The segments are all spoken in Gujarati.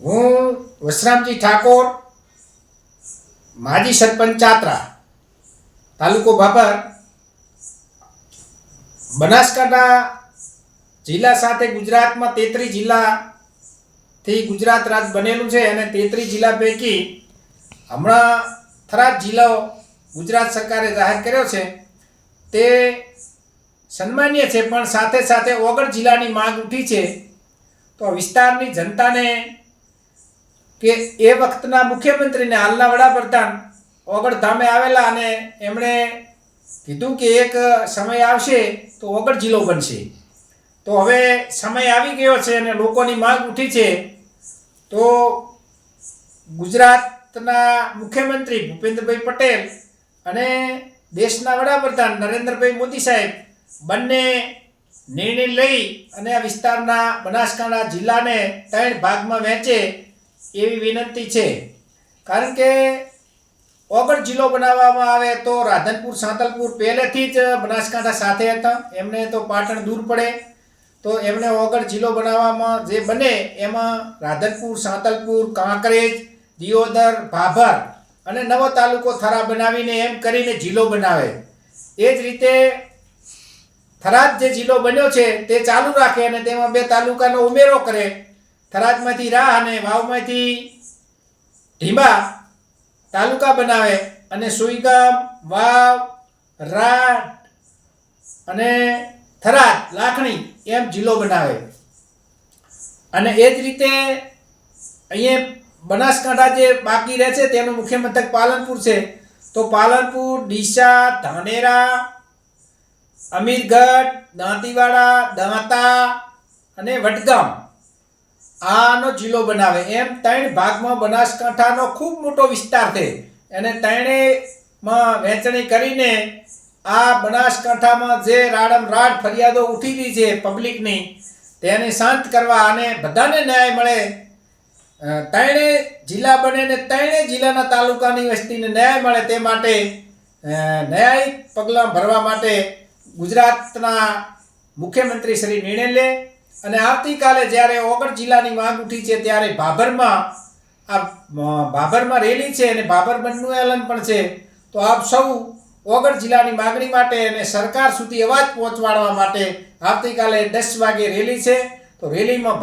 હું વસરામજી ઠાકોર, માજી સરપંચ ચાત્રા, તાલુકો ભાભર બનાસકાંઠા જિલ્લા સાથે ગુજરાતમાં તેત્રીસ જિલ્લાથી ગુજરાત રાજ બનેલું છે અને તેત્રીસ જિલ્લા પૈકી હમણાં થરાદ જિલ્લો ગુજરાત સરકારે જાહેર કર્યો છે. તે સન્માનીય છે, પણ સાથે સાથે ઓગળ જિલ્લાની માંગ ઉઠી છે. તો વિસ્તારની જનતાને કે એ વખતના મુખ્યમંત્રીને હાલના વડાપ્રધાન ઓગળધામે આવેલા અને એમણે કીધું કે એક સમય આવશે તો ઓગળ જિલ્લો બનશે. તો હવે સમય આવી ગયો છે અને લોકોની માંગ ઉઠી છે, તો ગુજરાતના મુખ્યમંત્રી ભૂપેન્દ્રભાઈ પટેલ અને દેશના વડાપ્રધાન નરેન્દ્રભાઈ મોદી સાહેબ બંને નિર્ણય લઈ અને આ વિસ્તારના બનાસકાંઠા જિલ્લાને ત્રણ ભાગમાં વહેંચે એવી વિનંતી છે. કારણ કે ઓગણ જિલ્લો બનાવવામાં આવે તો રાધનપુર, સાંતલપુર પહેલેથી જ બનાસકાંઠા સાથે હતા. એમને તો પાટણ દૂર પડે. તો એમને ઓગણ જિલ્લો બનાવવામાં જે બને એમાં રાધનપુર, સાંતલપુર, કાંકરેજ, દિયોદર, ભાભર અને નવો તાલુકો થરા બનાવીને એમ કરીને જિલ્લો બનાવે. એ જ રીતે થરાદ જે જિલ્લો બન્યો છે તે ચાલુ રાખે અને તેમાં બે તાલુકાનો ઉમેરો કરે. થરાદમાંથી રાહ અને વાવમાંથી ઢીંબા તાલુકા બનાવે અને સુઈગામ, વાવ, રાટ અને થરાદ, લાખણી એમ જિલ્લો બનાવે. અને એ જ રીતે અહીંયા બનાસકાંઠા જે બાકી રહે છે તેનું મુખ્ય મથક પાલનપુર છે. તો પાલનપુર, ડીસા, ધાનેરા, અમીરગઢ, દાંતીવાડા, દાંતા અને વડગામ આનો જિલ્લો બનાવે. એમ ત્રણ ભાગમાં બનાસકાંઠાનો ખૂબ મોટો વિસ્તાર છે. એને ત્રણેયમાં વહેંચણી કરીને આ બનાસકાંઠામાં જે રાડમ રાડ ફરિયાદો ઉઠી રહી છે પબ્લિકની, તેને શાંત કરવા અને બધાને ન્યાય મળે. ત્રણે જિલ્લા બને ને ત્રણે જિલ્લાના તાલુકાની વસ્તીને ન્યાય મળે તે માટે ન્યાયિક પગલાં ભરવા માટે ગુજરાતના મુખ્યમંત્રી શ્રી નિર્ણય લે અને આવતીકાલે જ્યારે ઓગણ જિલ્લાની માંગ ઉઠી છે ત્યારે ભાભરમાં આ ભાભરમાં રેલી છે અને ભાભર બંધનું એલાન પણ છે, તો આપ સૌ ઓગણ જિલ્લાની માગણી માટે અને સરકાર સુધી અવાજ પહોંચવાડવા માટે આવતીકાલે દસ વાગે રેલી છે. તો રેલીમાં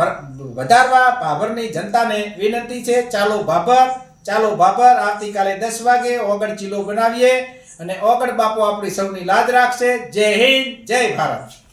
વધારવા ભાભરની જનતાને વિનંતી છે, ચાલો ભાભર ચાલો ભાભર, આવતીકાલે દસ વાગે ઓગણ જિલ્લો બનાવીએ અને ઓગણ બાપુ આપણી સૌની લાજ રાખશે. જય હિન્દ, જય ભારત.